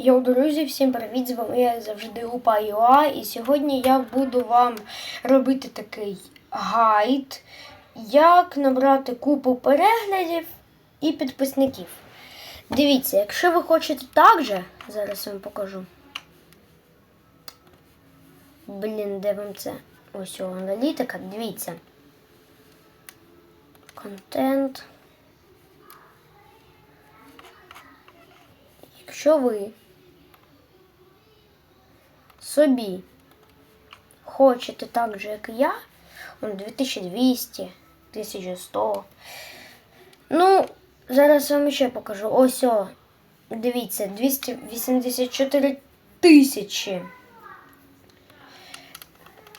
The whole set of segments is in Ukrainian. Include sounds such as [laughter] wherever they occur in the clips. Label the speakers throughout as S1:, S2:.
S1: Йоу, друзі, всім привіт! З вами я завжди Упа Юа. І сьогодні я буду вам робити такий гайд, як набрати купу переглядів і підписників. Дивіться, якщо ви хочете так же, зараз вам покажу. Блін, де вам це? Ось о, аналітика, дивіться. Контент. Якщо ви собі хочете так же, як і я, он 2200, 1100. Ну, зараз вам ще покажу. Ось о, дивіться, 284 тисячі.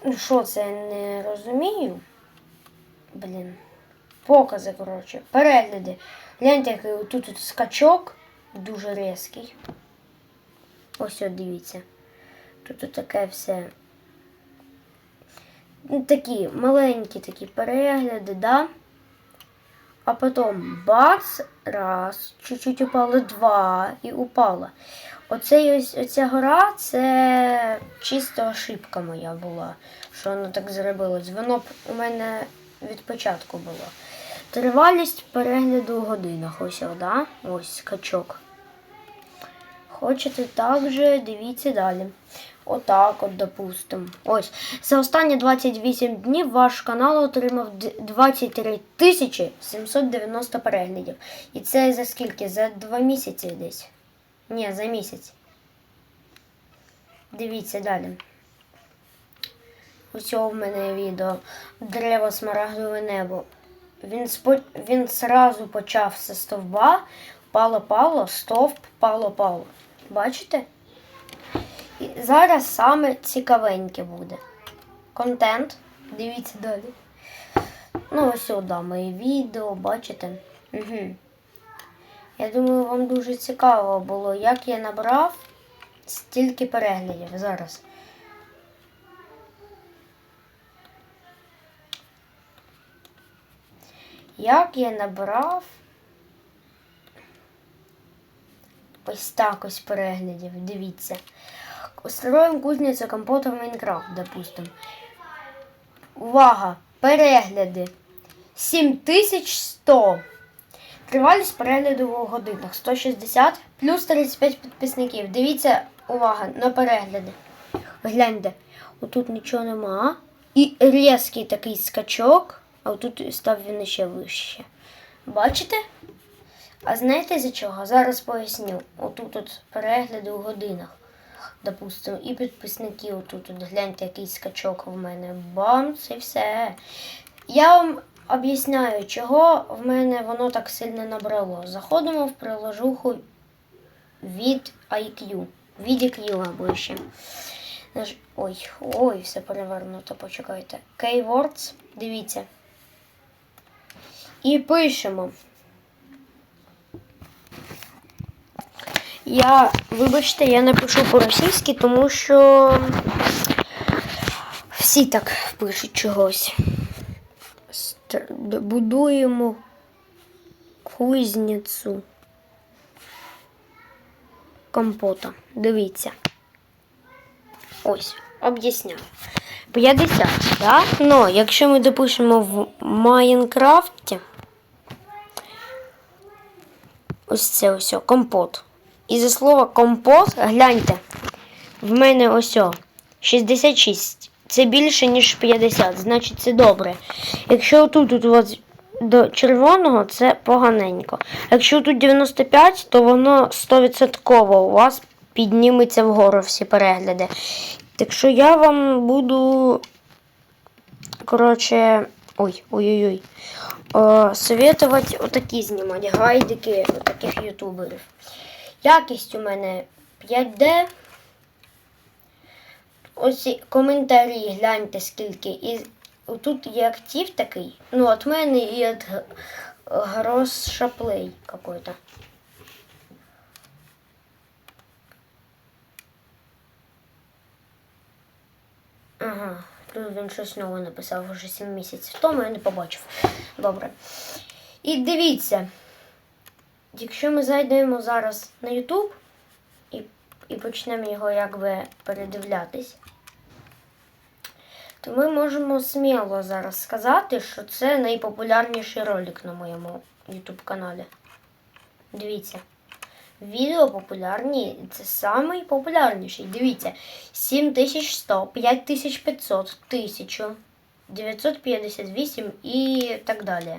S1: Ну, що це я не розумію? Блін. Покази, коротше, перегляди. Гляньте, який тут, тут скачок дуже різкий. Ось от дивіться. Тут таке все. Такі маленькі такі перегляди, да? А потім бац, раз, чуть-чуть упало два і упало. Оцей ось оця гора це чисто ошибка моя була, що воно так зробилось. Воно б у мене від початку було. Тривалість перегляду у годинах. Ось, да? ось скачок. Хочете так же, дивіться далі. Отак, от, допустимо. Ось. За останні 28 днів ваш канал отримав 23 тисячі 790 переглядів. І це за скільки? За два місяці десь. Ні, за місяць. Дивіться далі. Ось в мене відео. Дерево смарагдове небо. Він, спо... він сразу почав зі стовба. Пало-пало, стовп, пало-пало. Бачите? І зараз саме цікавеньке буде. Контент. Дивіться далі. Ну, ось сюди мої відео, бачите? Угу. Я думаю, вам дуже цікаво було, як я набрав стільки переглядів зараз. Як я набрав ось так ось переглядів, дивіться. Устроїм кузницю компота в Майнкрафт, допустим. Увага! Перегляди. 7100. Тривалість перегляду у годинах 160 плюс 35 підписників. Дивіться, увага, на перегляди. Гляньте, отут нічого нема. І різкий такий скачок, а отут став він ще вище. Бачите? А знаєте за чого? Зараз поясню. Отут от перегляди у годинах. Допустимо, і підписники отут. От гляньте, який скачок в мене. Бам, це все. Я вам об'ясняю, чого в мене воно так сильно набрало. Заходимо в приложуху від IQ. Від IQ або ще. Ой, ой, все перевернуто, почекайте. Keywords, дивіться. І пишемо. Я, вибачте, я напишу по-російськи, тому що всі так пишуть чогось. Будуємо кузницю компота. Дивіться. Ось, об'ясняю. 50, да? Ну, якщо ми допишемо в Майнкрафті, ось це ось компот. І за слово компот, гляньте, в мене ось о, 66. Це більше, ніж 50, значить це добре. Якщо тут, у вас до червоного, це поганенько. Якщо тут 95, то воно 100% у вас підніметься вгору всі перегляди. Так що я вам буду. Коротше. Ой, ой-ой-ой. Советувати отакі знімати гайдики таких ютуберів. Якість у мене 5D. Ось коментарі, гляньте скільки. І тут є актив такий. Ну, от мене і від Грос Шаплей какой-то. Ага, тут він щось нове написав вже 7 місяців тому, я не побачив. Добре. І дивіться, якщо ми зайдемо зараз на YouTube і і почнемо його якби передивлятись, то ми можемо сміло зараз сказати, що це найпопулярніший ролик на моєму YouTube каналі. Дивіться. Відео популярні, це самий популярніший. Дивіться, 7100, 5500, 1000, 958 і так далі.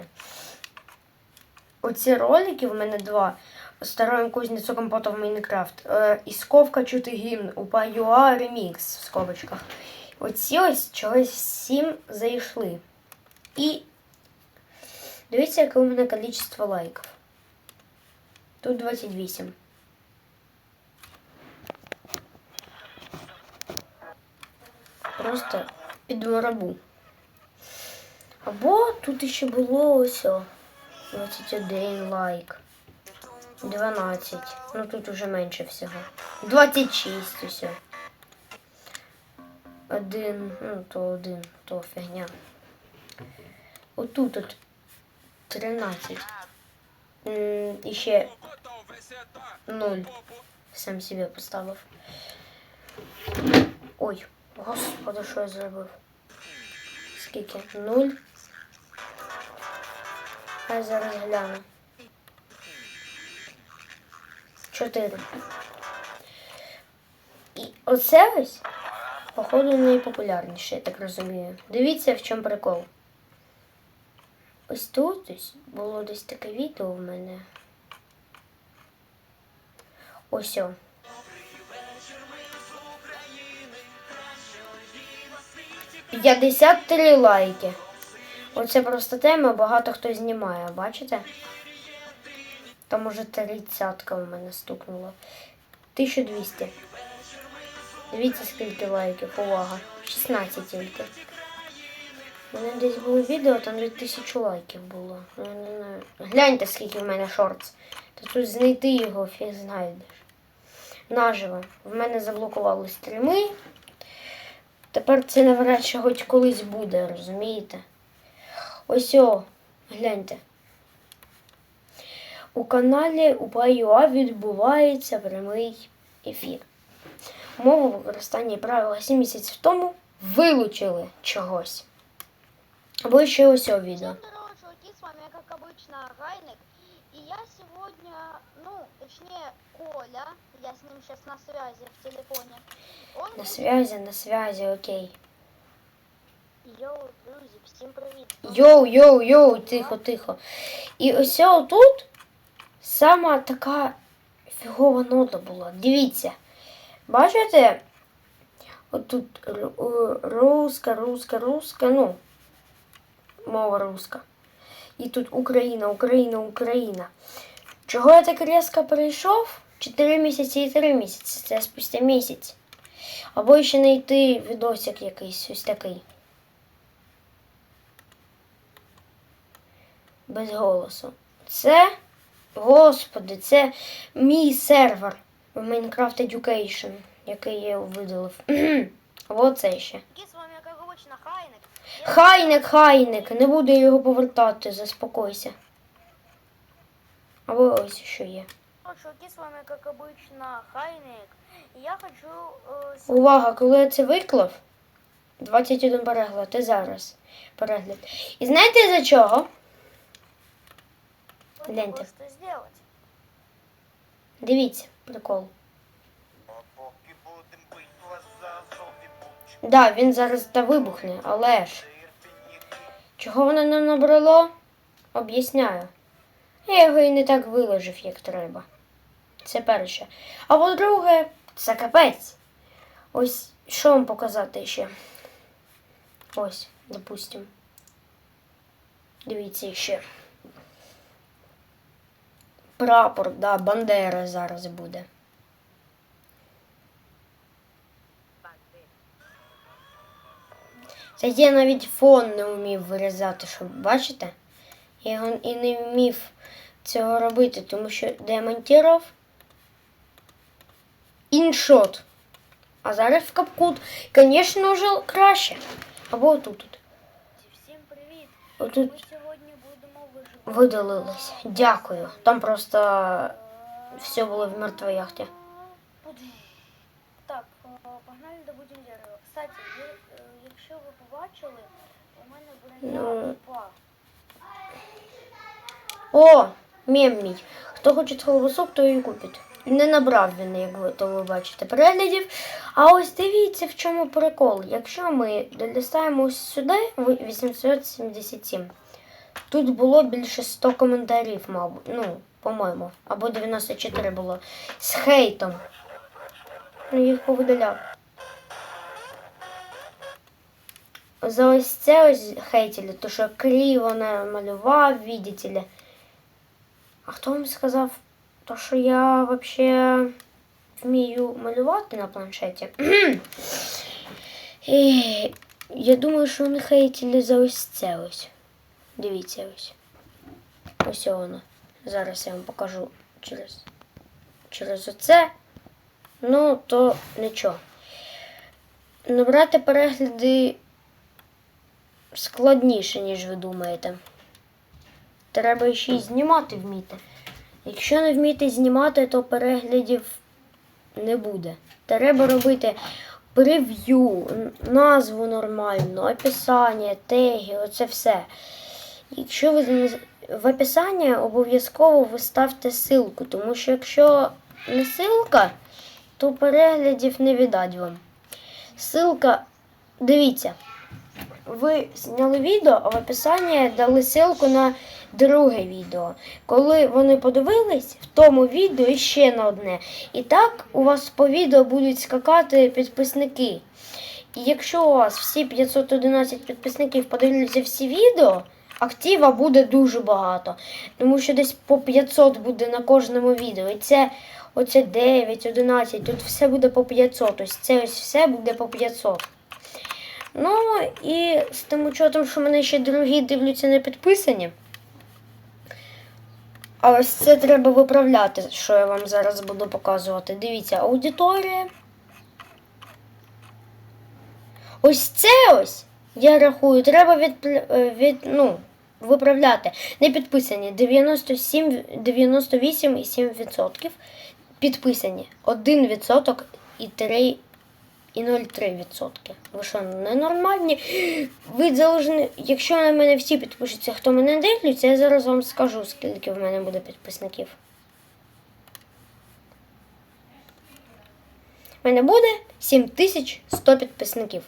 S1: Оці ролики в мене два. Старою кузницю компота в Майнкрафт. Е, і сковка чути гімн. Упа Юа ремікс в скобочках. Оці ось чогось всім зайшли. І дивіться, яке у мене кількість лайків. Тут 28. Просто під воробу. Або тут ще було ось 21 лайк. 12. Ну тут уже менше всього. 26 усе. Один, ну то один, то фігня. Отут от 13. І ще 0. Сам себе поставив. Ой, господи, що я зробив? Скільки? 0. Хай зараз гляну. Чотири. І оце ось, походу, найпопулярніше, я так розумію. Дивіться, в чому прикол. Ось тут ось було десь таке відео в мене. Ось о. П'ятдесят три лайки. Оце просто тема, багато хто знімає, бачите? Там уже тридцятка у мене стукнула. 1200. Дивіться, скільки лайків, увага. 16 тільки. У мене десь було відео, там де тисячу лайків було. Ну, я не знаю. Гляньте, скільки в мене шортс. Та тут знайти його фіг знайдеш. Наживо. В мене заблокували стріми. Тепер це навряд чи хоч колись буде, розумієте? Ось о, гляньте. У каналі УПА.ЮА відбувається прямий ефір. Мову використання і правила 7 місяців тому вилучили чогось. Або ще ось о відео.
S2: Всем здорово, чуваки, с вами, как обычно, Гайник. И я сегодня, ну, точнее, Коля, я с ним сейчас на связи в телефоне. Он
S1: На связі, на связі, окей.
S2: Йоу, друзі, всім привіт.
S1: Йоу, йоу, йоу, тихо, тихо. І ось тут сама така фігова нота була. Дивіться. Бачите? Отут е, руска, руска, руска, ну, мова руска. І тут Україна, Україна, Україна. Чого я так різко перейшов? 4 місяці і 3 місяці. Це спустя місяць. Або ще знайти відосик якийсь ось такий. без голосу. Це, господи, це мій сервер в Minecraft Education, який я видалив. [clears throat] Оце ще.
S2: Чуваки, с вами, как обычно, Хайник.
S1: Хайник, хайник, не буду його повертати, заспокойся. Або ось що є.
S2: Ну, Чуваки, с вами, как обычно, Хайник. И я хочу... э, с-
S1: Увага, коли я це виклав, 21 перегляд, і зараз перегляд. І знаєте за чого? Гляньте. Дивіться, прикол.
S3: Бучки.
S1: Да, він зараз та вибухне, але ж. Чого воно не набрало? Об'ясняю. Я його і не так виложив, як треба. Це перше. А по-друге, це капець. Ось що вам показати ще. Ось, допустим. Дивіться ще. Прапор, да, Бандера зараз буде. Це я навіть фон не вмів вирізати, щоб бачите? Я його і не вмів цього робити, тому що де я іншот. А зараз в капкут, звісно, вже краще. Або отут. от.
S2: Всім привіт.
S1: Отут Видалилось. Дякую. Там просто все було в мертвій яхті.
S2: погнали добудемо дерево. Кстати, е, якщо ви побачили, у мене
S1: Ну. О, мем мій. Хто хоче колбасок, то і купить. Не набрав він, як ви то ви бачите, переглядів. А ось дивіться, в чому прикол. Якщо ми долістаємо ось сюди, 877. Тут було більше 100 коментарів, мабуть. Ну, по-моєму. Або 94 було. З хейтом. Ну, їх повидаляв. За ось це ось хейтили, то що криво намалював, видите ли. А хто вам сказав, то що я вообще вмію малювати на планшеті? [clears throat] І я думаю, що вони хейтили за ось це ось. Дивіться ось. Ось воно. Зараз я вам покажу через, через оце. Ну, то нічого. Набрати перегляди складніше, ніж ви думаєте. Треба ще й знімати вміти. Якщо не вміти знімати, то переглядів не буде. Треба робити прев'ю, назву нормальну, описання, теги, оце все. Якщо ви не з- в описанні обов'язково ви ставте ссылку, тому що якщо не ссылка, то переглядів не віддать вам. Ссылка, дивіться, ви зняли відео, а в описанні дали ссылку на друге відео. Коли вони подивились, в тому відео ще на одне. І так у вас по відео будуть скакати підписники. І якщо у вас всі 511 підписників подивляться всі відео, актива буде дуже багато. Тому що десь по 500 буде на кожному відео. І це оце 9, 11, тут все буде по 500. Ось це ось все буде по 500. Ну і з тим учетом, що мене ще другі дивляться не підписані. А ось це треба виправляти, що я вам зараз буду показувати. Дивіться, аудиторія. Ось це ось, я рахую, треба від, від, ну, виправляти. Не підписані 97, 98,7%. Підписані 1% і 3 і 0,3%. Ви що, ненормальні? Ви залежні, якщо на мене всі підпишуться, хто мене дивляться, я зараз вам скажу, скільки в мене буде підписників. У мене буде 7100 підписників.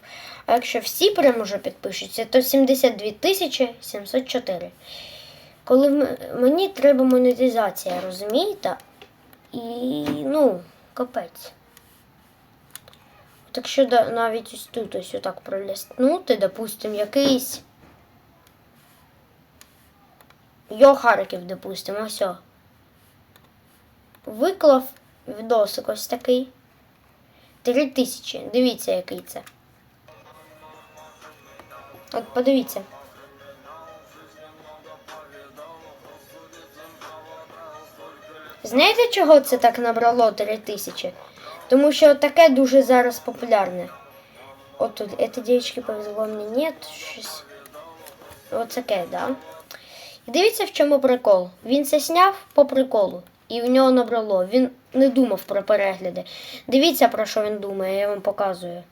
S1: А якщо всі прямо вже підпишуться, то 72 704. Коли мені треба монетизація, розумієте? І ну, капець. Так що да, навіть ось тут ось отак проліснути, допустим, якийсь. Йо Харків, допустим, ось. Виклав відосик ось такий. Три тисячі. Дивіться, який це. От подивіться. Знаєте, чого це так набрало 3 тисячі? Тому що таке дуже зараз популярне. От тут, это девочки повезло мені, нет, щось. От таке, да. І дивіться, в чому прикол. Він це сняв по приколу. І в нього набрало. Він не думав про перегляди. Дивіться, про що він думає, я вам показую.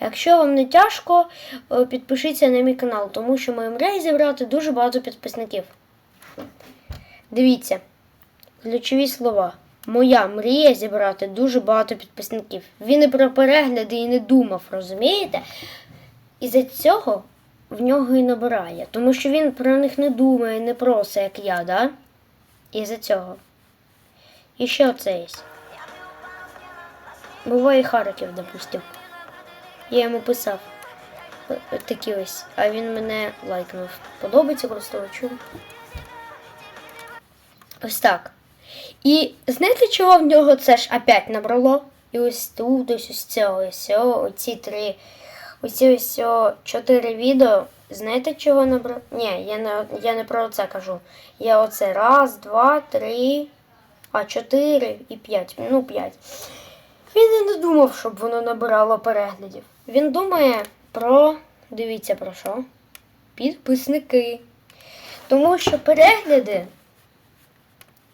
S1: Якщо вам не тяжко, е, підпишіться на мій канал, тому що моя мрія зібрати дуже багато підписників. Дивіться, ключові слова. Моя мрія зібрати дуже багато підписників. Він і про перегляди і не думав, розумієте? І за цього в нього і набирає. Тому що він про них не думає, не просить, як я, да? І за цього. І ще оце є. Буває Харків, допустим. Я йому писав. Такі ось. А він мене лайкнув. Подобається користувачу. Ось так. І знаєте, чого в нього це ж опять набрало? І ось тут, ось ось це, ось оці три, оці ось чотири відео. Знаєте, чого набрало? Ні, я не, я не про це кажу. Я оце раз, два, три, а чотири і п'ять. Ну, п'ять. Він і не думав, щоб воно набирало переглядів. Він думає про. Дивіться про що? Підписники. Тому що перегляди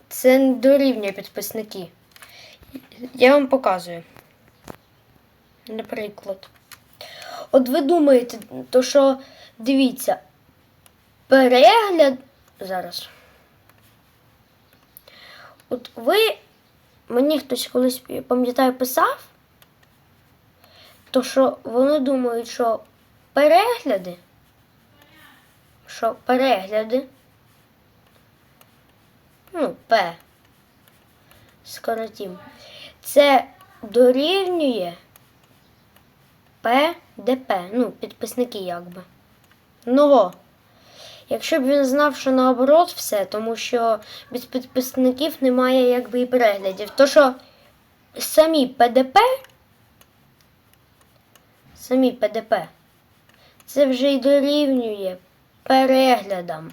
S1: це не дорівнює підписники. Я вам показую. наприклад. От ви думаєте, то що дивіться, перегляд зараз. От ви, мені хтось колись, пам'ятаю, писав, то що вони думають, що перегляди, що перегляди, ну, П, скоротім, це дорівнює ПДП, ну, підписники якби. Ну, якщо б він знав, що наоборот все, тому що без підписників немає якби і переглядів. То що самі ПДП, самі ПДП, це вже й дорівнює переглядам.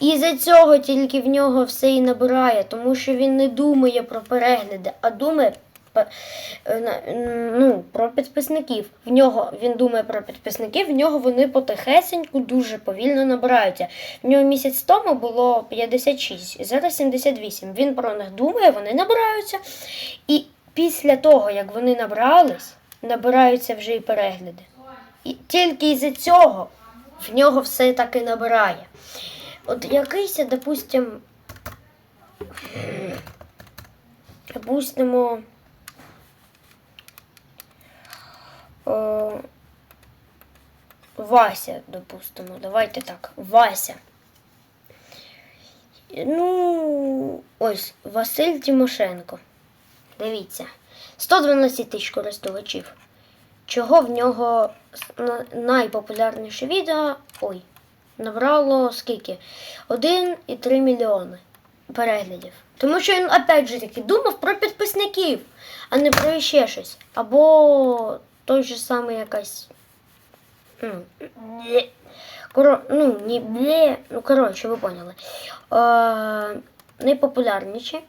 S1: І за цього тільки в нього все і набирає, тому що він не думає про перегляди, а думає ну, про підписників. В нього він думає про підписників, в нього вони потихесеньку дуже повільно набираються. В нього місяць тому було 56, зараз 78. Він про них думає, вони набираються. І після того, як вони набрались, набираються вже і перегляди. І тільки із-за цього в нього все таки набирає. От якийсь, допустим, допустимо, о, Вася, допустимо, давайте так, Вася. Ну, ось Василь Тимошенко. Дивіться, 112 тисяч користувачів. Чого в нього найпопулярніше відео ой, набрало скільки? 1,3 мільйони переглядів. Тому що він, опять же таки, думав про підписників, а не про ще щось. Або той же самий якась. Коро, ну, не блє, ну коротше, ви поняли. Е, найпопулярніші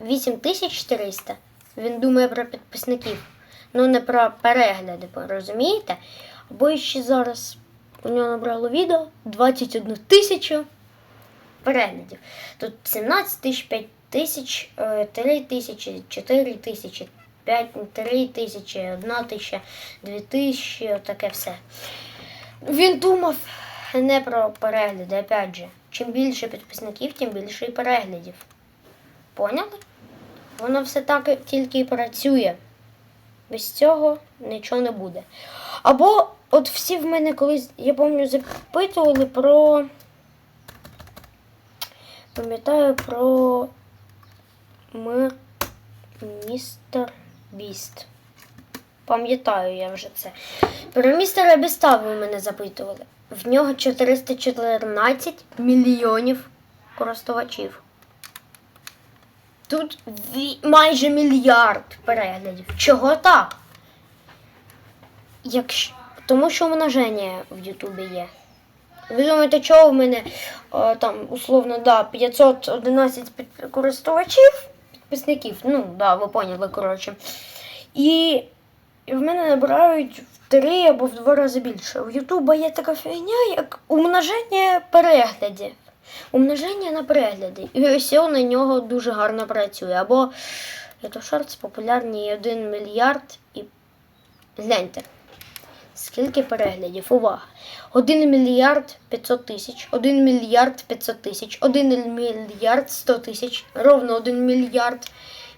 S1: 8400. Він думає про підписників. Ну, не про перегляди, розумієте? Або ще зараз у нього набрало відео 21 тисячу переглядів. Тут 17 тисяч, 5 тисяч, е, 3 тисячі, 4 тисячі, 5, 3 тисячі, 1 тисяча, 2 тисячі, таке все. Він думав не про перегляди, опять же. Чим більше підписників, тим більше і переглядів. Поняли? Воно все так тільки і працює. Без цього нічого не буде. Або от всі в мене колись, я пам'ятаю, запитували про. Пам'ятаю про ми містер Біст. Пам'ятаю я вже це. Про містера Біста ви мене запитували. В нього 414 мільйонів користувачів. Тут майже мільярд переглядів. Чого так? Якщо... Тому що множення в Ютубі є. Ви думаєте, чого в мене е, там условно да, 511 під- користувачів, підписників? Ну, да, ви поняли, коротше. І в мене набирають в три або в два рази більше. У Ютуба є така фігня, як умноження переглядів. Умноження на перегляди. І ось на нього дуже гарно працює. Або шортс популярні 1 мільярд і гляньте. Скільки переглядів? Увага! 1 мільярд 500 тисяч, 1 мільярд 500 тисяч, 1 мільярд 100 тисяч, ровно 1 мільярд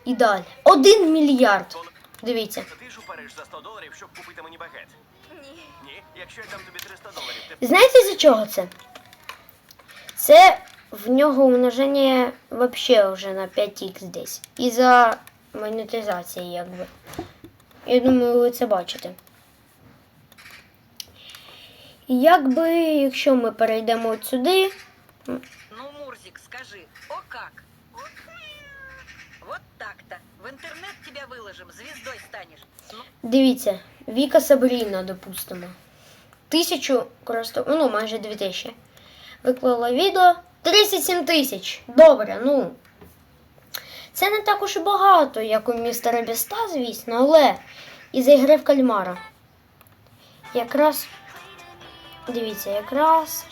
S1: і далі. 1 мільярд. Дивіться.
S4: Ти ж у за 100 доларів, щоб купити мені багет? Ні. Ні? Якщо я дам тобі 300 доларів, ти
S1: Знаєте за чого це? Це в нього умноження вообще вже на 5х десь. І за монетизації, якби. Я думаю, ви це бачите. І якби, якщо ми перейдемо от сюди,
S5: Ну, Мурзик, скажи, о как? Вот так-то. В интернет тебя выложим, звездой станешь. Ну,
S1: дивіться, Віка Сабріна, допустимо. Тисячу користу... ну майже дві тисячі. Виклала відео 37 тисяч. Добре, ну. Це не так уж і багато, як у містера Біста, звісно, але із ігри в кальмара. Якраз, дивіться, якраз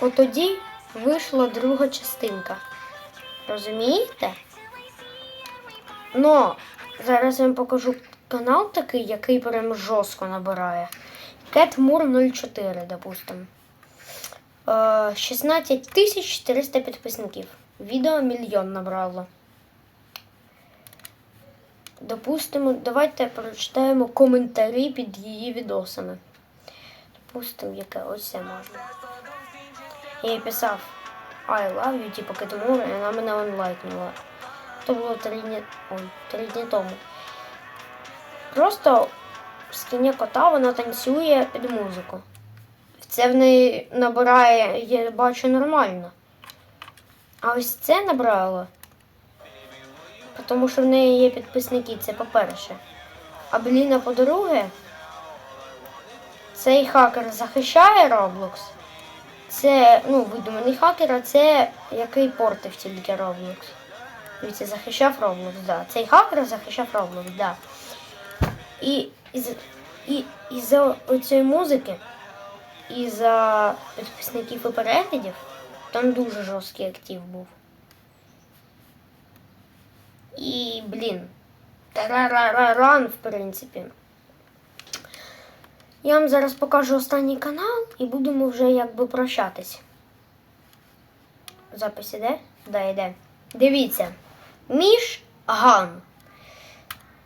S1: от тоді вийшла друга частинка. Розумієте? Но Зараз я вам покажу канал такий, який прям жорстко набирає. Кетмур 04, допустим. Е, 16 тисяч 400 підписників. Відео мільйон набрало. Допустимо, давайте прочитаємо коментарі під її відосами. Допустимо, яке ось це можна. Я їй писав I love you, типу Кетмур, і вона мене онлайкнула. То було три дні, ой, три дні тому. Просто в скині кота вона танцює під музику. Це в неї набирає, я бачу, нормально. А ось це набрало. Тому що в неї є підписники, це по-перше. А Бліна, по-друге, цей хакер захищає Roblox. Це, ну, видуманий хакер, а це який портив тільки Roblox. Дивіться, захищав Roblox, да. Цей хакер захищав Roblox, да. І, і, з- і, і за цієї музики, і за підписників і переглядів, там дуже жорсткий актив був. І, блін, тарарараран, в принципі. Я вам зараз покажу останній канал і будемо вже якби прощатись. Запис іде? Да, йде. Дивіться. Міш Ган.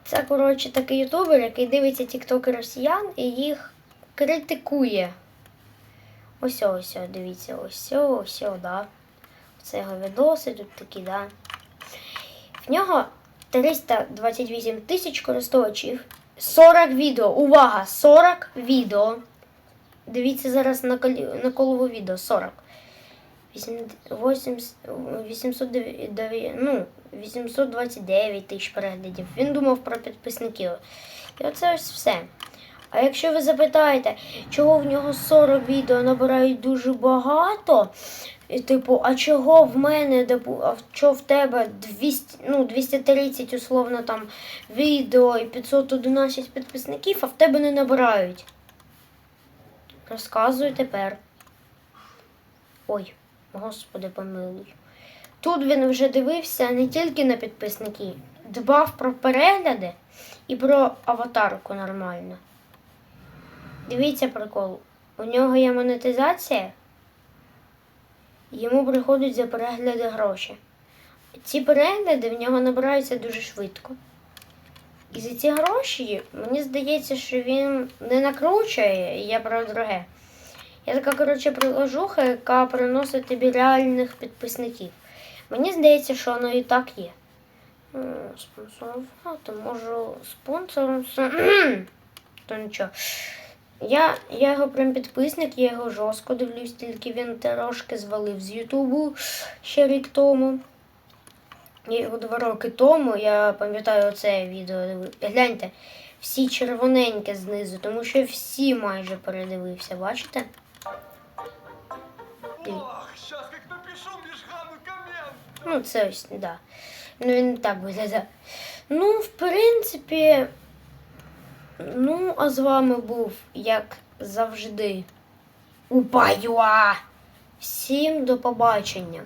S1: Це, коротше, такий ютубер, який дивиться тіктоки росіян і їх критикує. Ось ось, дивіться, ось, ось, да. Це його відоси тут такі, да. В нього 328 тисяч користувачів. 40 відео. Увага! 40 відео. Дивіться зараз на, на колову відео. 40. 8, 809, ну, 829 тисяч переглядів. Він думав про підписників. І оце ось все. А якщо ви запитаєте, чого в нього 40 відео набирають дуже багато, і, типу, а чого в мене, а що в тебе 200, ну, 230 условно там відео і 511 підписників, а в тебе не набирають? Розказую тепер. Ой, господи помилуй. Тут він вже дивився не тільки на підписники, дбав про перегляди і про аватарку нормально. Дивіться прикол. У нього є монетизація, йому приходять за перегляди гроші. Ці перегляди в нього набираються дуже швидко. І за ці гроші мені здається, що він не накручує, я про друге. Я така, коротше, приложуха, яка приносить тобі реальних підписників. Мені здається, що воно і так є. Спонсорувати можу спонсором. [clears throat] То нічого. Я, я його прям підписник, я його жорстко дивлюсь, тільки він трошки звалив з Ютубу ще рік тому. Я його два роки тому, я пам'ятаю оце відео. Гляньте, всі червоненькі знизу, тому що всі майже передивився, бачите?
S4: Ох, сейчас как напишу Мишгану коммент.
S1: Ну, це ось, да. Ну, він так виглядає. Ну, в принципі. Ну, а з вами був, як завжди, Упаюа. Всім до побачення.